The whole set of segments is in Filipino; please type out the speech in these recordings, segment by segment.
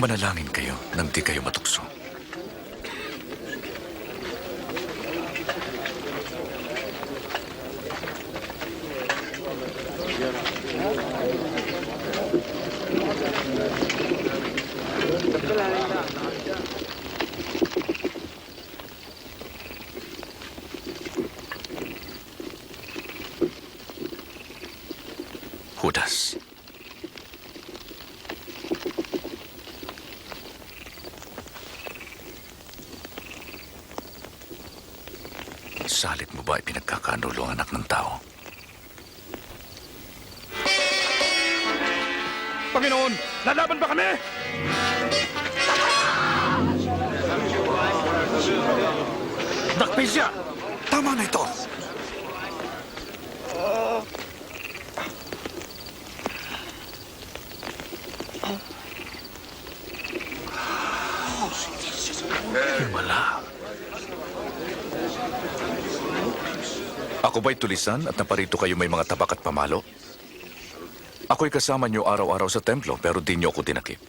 Manalangin kayo nang di kayo matukso. Judas. Salit mo ba ipinagkakanulo ang anak ng tao? Panginoon, lalaban ba kami? Dakpin siya! Tama na ito! Himala. Ako ba'y tulisan at naparito kayo may mga tabak at pamalo? Ako'y kasama niyo araw-araw sa templo pero di niyo ako tinakip.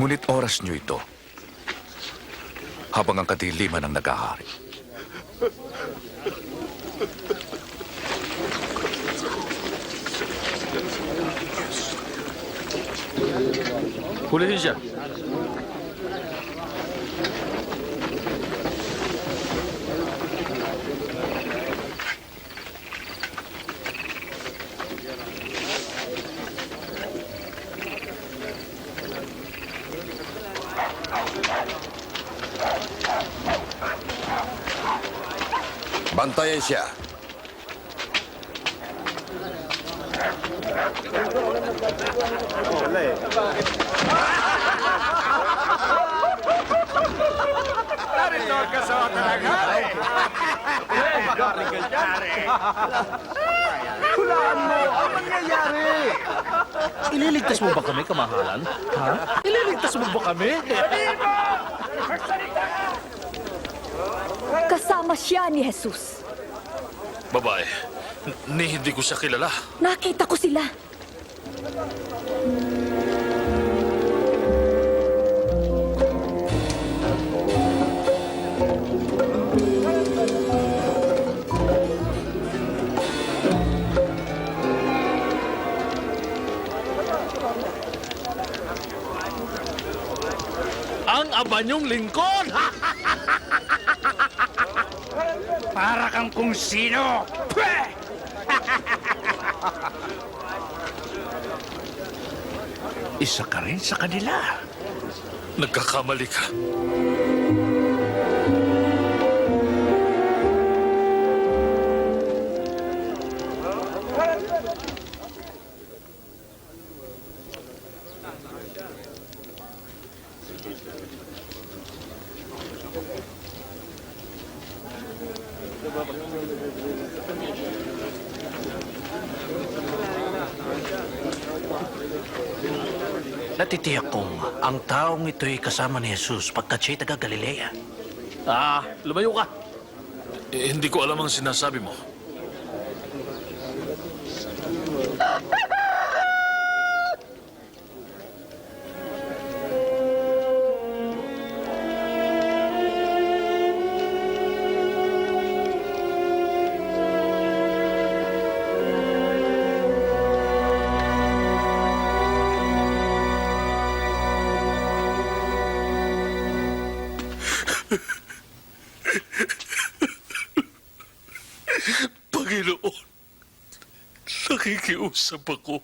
Ngunit oras niyo ito habang ang kadiliman ang nagahari. Hulihin siya. Bantayan siya. Ililigtas mo ba kami, kamahalan? Ha? Ililigtas mo ba kami? Kasama siya ni Jesus. Babae, ni hindi ko siya kilala. Nakita ko sila. Ang abanyong lingkod! Ha? Para kang kung sino! Pweh! Isa ka rin sa kanila. Nagkakamali ka. Ang taong ito'y kasama ni Jesus pagkat siya'y taga Galilea. Ah, lumayo ka. Eh, hindi ko alam ang sinasabi mo. Nakikiusap ako.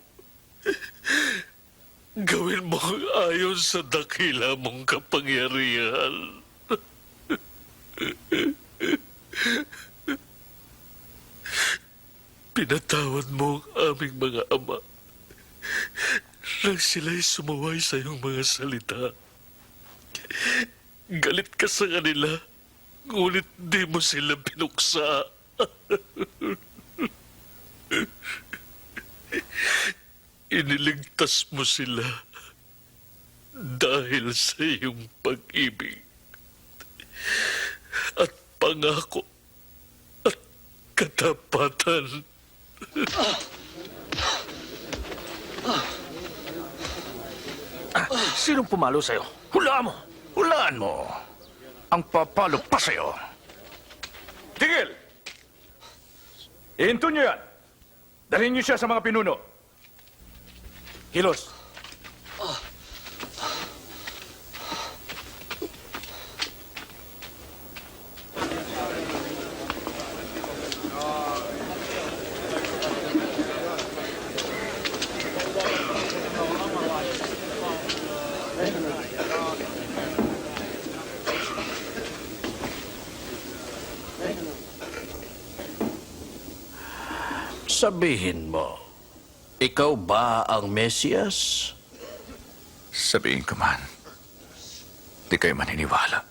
Gawin mo ang ayon sa dakila mong kapangyarihan. Pinatawad mo ang aming mga ama nang sila'y sumaway sa iyong mga salita. Galit ka sa kanila, ngunit di mo sila binuksa. Iniligtas mo sila dahil sa iyong pag-ibig at pangako at katapatan. Sinong pumalo sa'yo? Hulaan mo! Hulaan mo. Ang papalo pa sa'yo. Tigil! Ihinto niyo yan. Dalhin niyo siya sa mga pinuno. Kilos. Sabihin mo, ikaw ba ang Mesiyas? Sabihin ko man, di kayo maniniwala.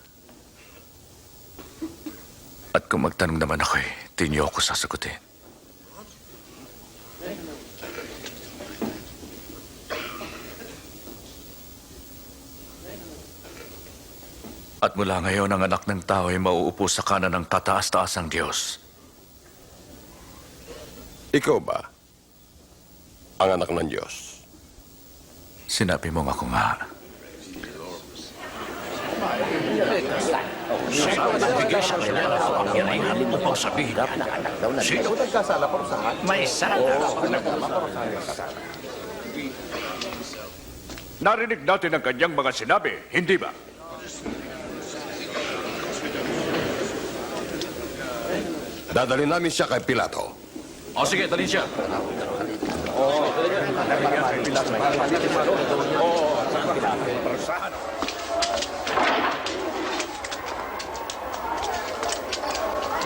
At kung magtanong naman ako eh, di ako sasagutin. At mula ngayon, ang anak ng tao ay mauupo sa kanan ng kataas-taasang Diyos. Ikaw ba? Ang anak ng Diyos. Sinabi mo nga ako nga? May. Narinig natin ang kanyang mga sinabi, hindi ba? Dadalhin namin siya kay Pilato. O sige, dalhin siya.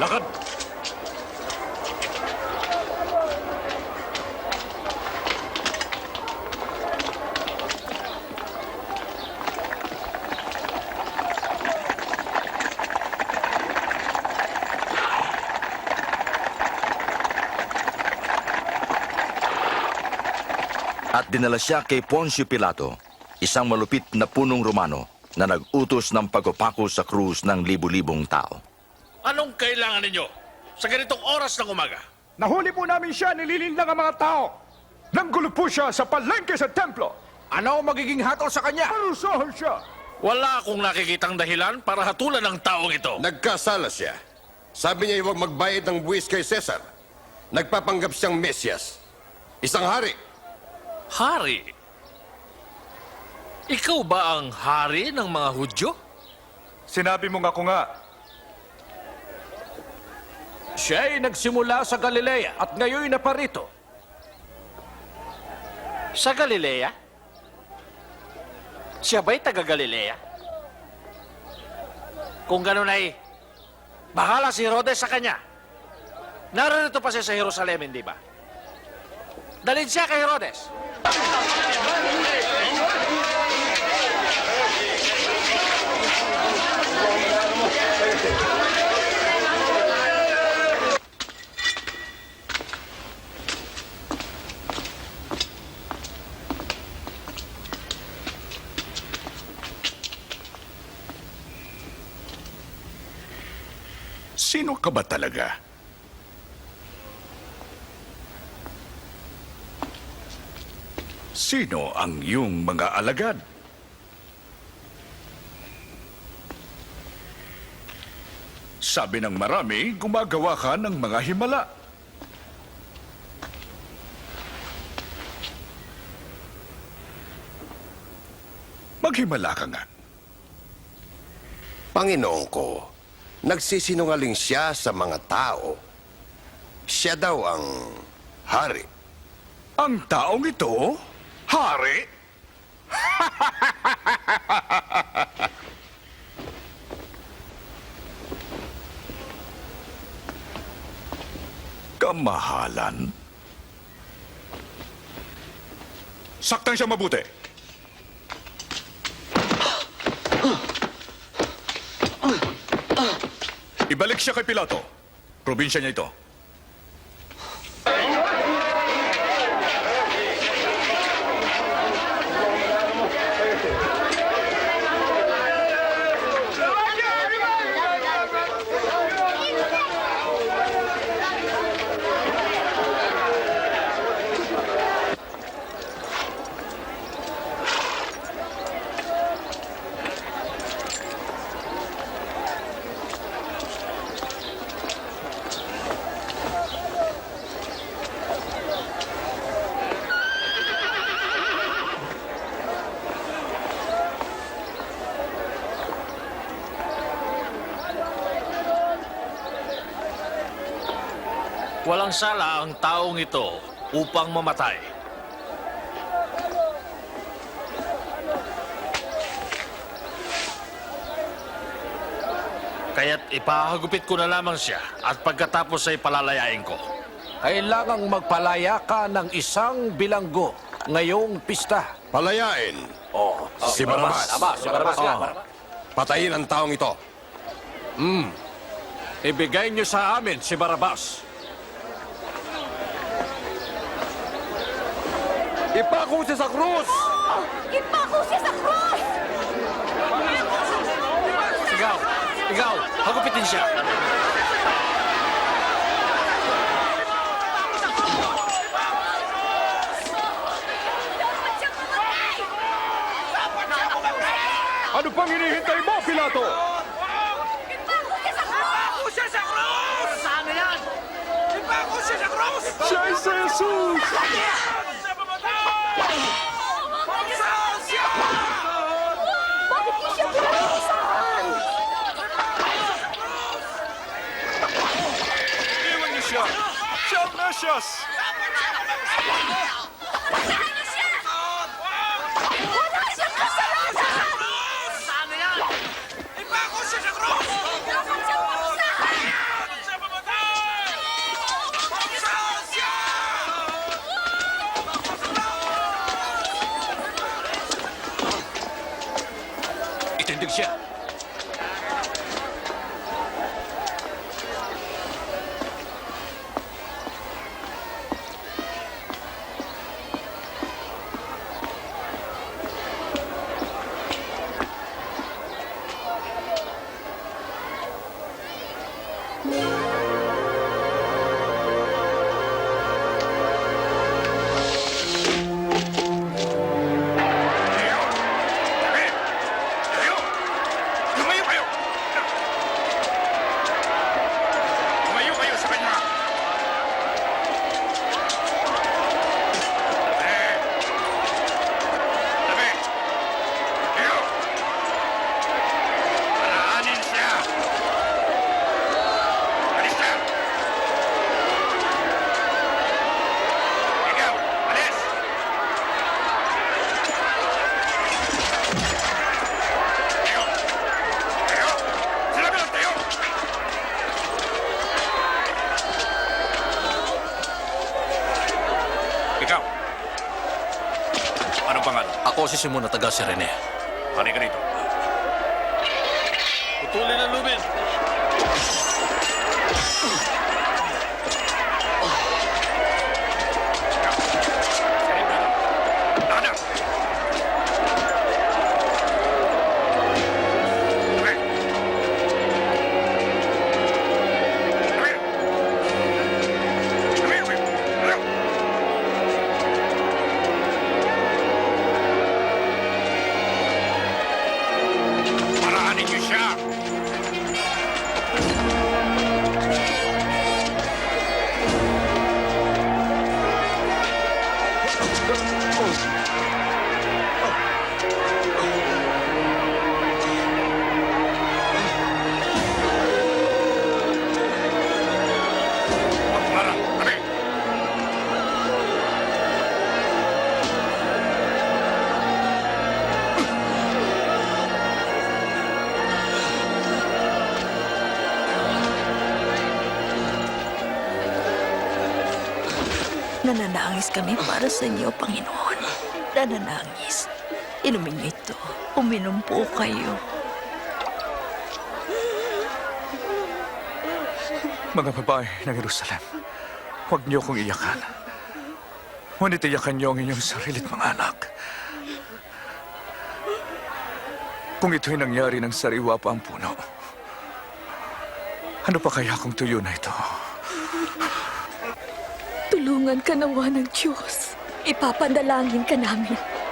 Lakad! Dinala siya kay Poncio Pilato, isang malupit na punong Romano na nag-utos ng pagpapako sa krus ng libu-libong tao. Anong kailangan ninyo? Sa ganitong oras ng umaga? Nahuli po namin siya, nililindang ang mga tao. Nanggulo po siya sa palengke sa templo. Ano ang magiging hatol sa kanya? Parusahan siya. Wala akong nakikitang dahilan para hatulan ng taong ito. Nagkasala siya. Sabi niya huwag magbayad ng buwis kay Cesar. Nagpapanggap siyang Mesyas. Isang hari. Hari? Ikaw ba ang hari ng mga Hudyo? Sinabi mo nga ko nga, Siya ay nagsimula sa Galilea at ngayon naparito. Sa Galilea? Siya ba'y taga Galilea? Kung ganun ay, bahala si Herodes sa kanya. Narito pa siya sa Jerusalem, hindi ba? Dalhin siya kay Herodes. sino ka ba talaga? Sino ang iyong mga alagad? Sabi ng marami, gumagawa ka ng mga himala. Maghimala ka nga. Panginoon ko, nagsisinungaling siya sa mga tao. Siya daw ang hari. Ang taong ito, hari? Kamahalan? Saktan siya mabuti. Ibalik siya kay Pilato. Probinsya niya ito. Walang sala ang taong ito upang mamatay. Kaya't ipahagupit ko na lamang siya at pagkatapos ay palalayain ko. Kailangang magpalaya ka ng isang bilanggo ngayong pista. Palayain. si Barabas. Aba, si Barabas nga. Patayin ang taong ito. Ibigay niyo sa amin si Barabas. Ipako siya sa krus! Ipako siya sa cross! Ikaw, ikaw, hagupitin siya. Ano pang hinihintay mo, Pilato? Siya ay si Jesus! Bakit niyo siya pinagpisahan? Iwan niyo siya! Siya ang Mesyas! Wala siyang kasalanan! Itindig siya. Simon na taga Sirene. Halika rito. Putulin ang lubid. Nananangis kami para sa inyo, Panginoon. Nananangis. Inumin niyo ito. Uminom po kayo. Mga babae ng Jerusalem, huwag niyo kong iyakan. Ngunit iyakan niyo ang inyong sarilit mga anak. Kung ito'y nangyari ng sariwa pa ang puno, ano pa kaya kung tuyo na ito? Tulungan ka nawa ng Diyos. Ipapanalangin ka namin.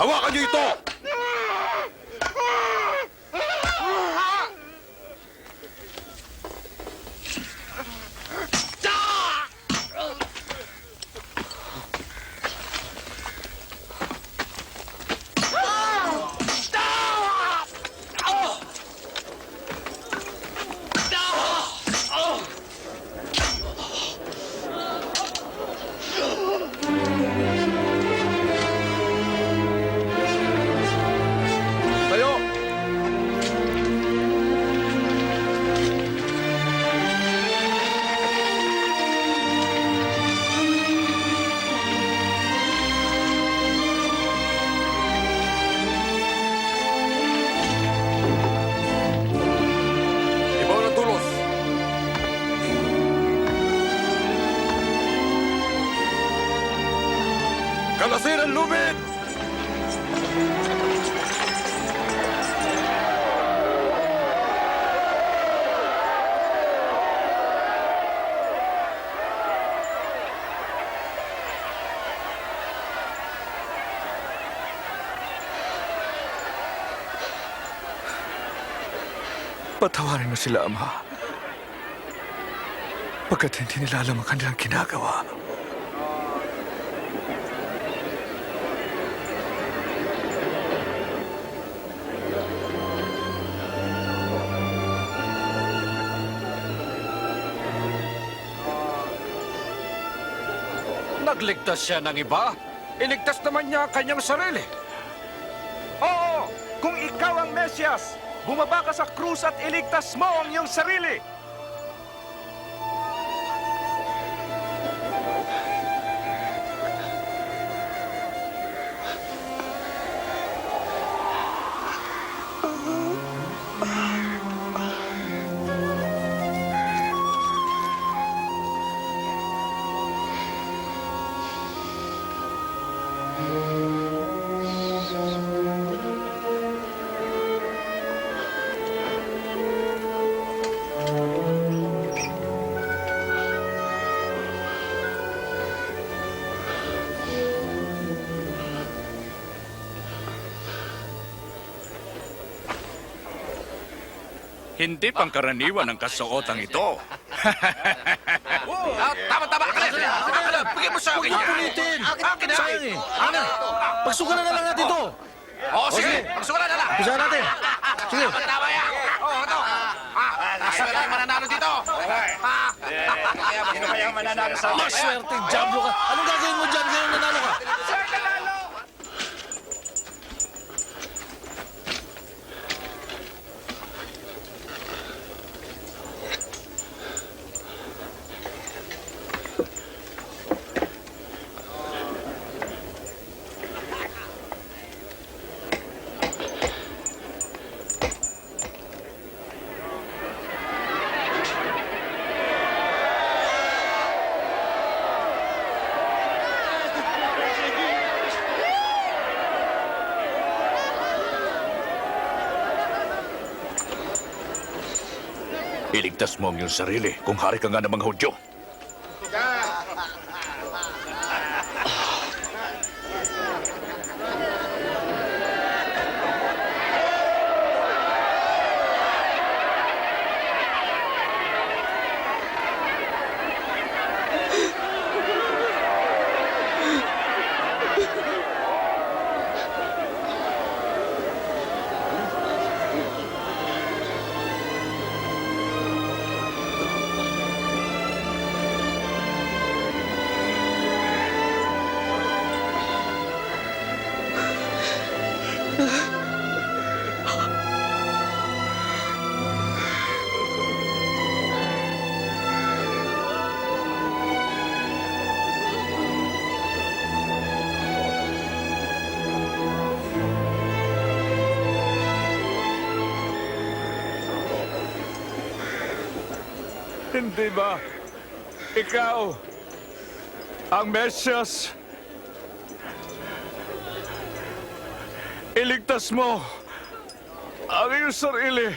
好不好阿弥陀佛 mo sila, Ama. Pagkat hindi nila alam ang kanilang ginagawa. Nagligtas siya ng iba. Iligtas naman niya ang kanyang sarili. Oo! Kung ikaw ang Mesyas, bumaba ka sa krus at iligtas mo ang iyong sarili! Hindi pangkaraniwan ang kasuotang ito. Ah, tama, tama. Akin. Akin na. Bigyan mo sa akin. Huwag pulitin. Akin na. Sayang eh. Akin na. Pagsugalan na lang natin to. Oo, sige. Pagsugalan na lang. Pagsugalan natin. Sige. Tama, tama yan. Oo, ito. Ah, nasa ka lang mananalo dito. Ah. Sino kaya mananalo sa Maswerte, jablo ka. Anong gagawin mo dyan ngayon nanalo ka? Iligtas mo ang iyong sarili kung hari ka nga ng mga Hudyo. Hindi ba? Ikaw, ang Mesyas. Iligtas mo ang iyong sarili.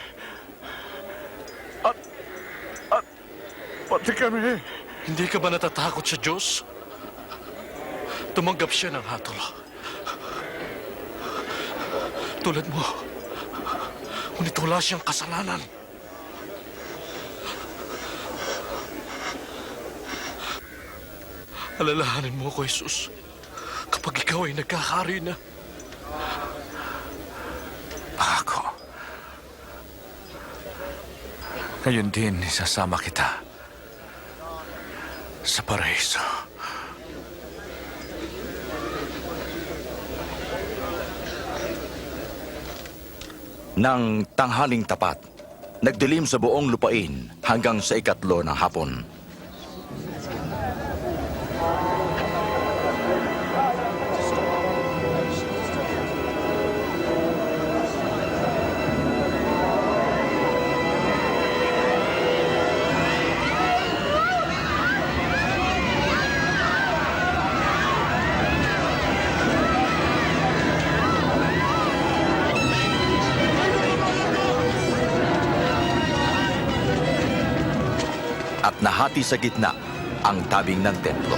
At, at, pati kami. Hindi ka ba natatakot sa Diyos? Tumanggap siya ng hatol. Tulad mo. Ngunit wala siyang kasalanan. Alalahanin mo ako, Jesus. Kapag ikaw ay nagkakari na, Ako. Ngayon din, isasama kita sa paraiso. Nang tanghaling tapat, nagdilim sa buong lupain hanggang sa ikatlo ng hapon. At nahati sa gitna ang tabing ng templo.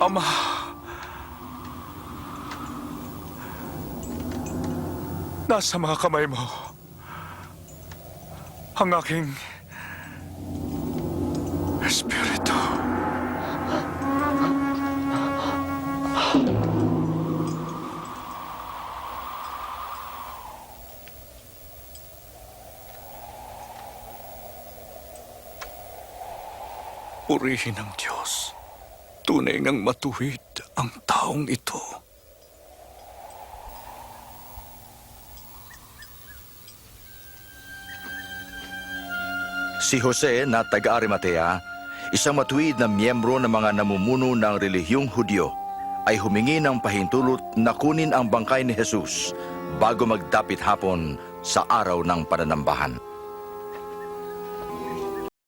Ama. Nasa mga kamay mo. Ang aking espiritu. Purihin ang Diyos. Tunay ngang matuwid ang taong ito. Si Jose na taga-Arimatea, isang matuwid na miyembro ng mga namumuno ng relihiyong Hudyo, ay humingi ng pahintulot na kunin ang bangkay ni Jesus bago magdapit hapon sa araw ng pananambahan.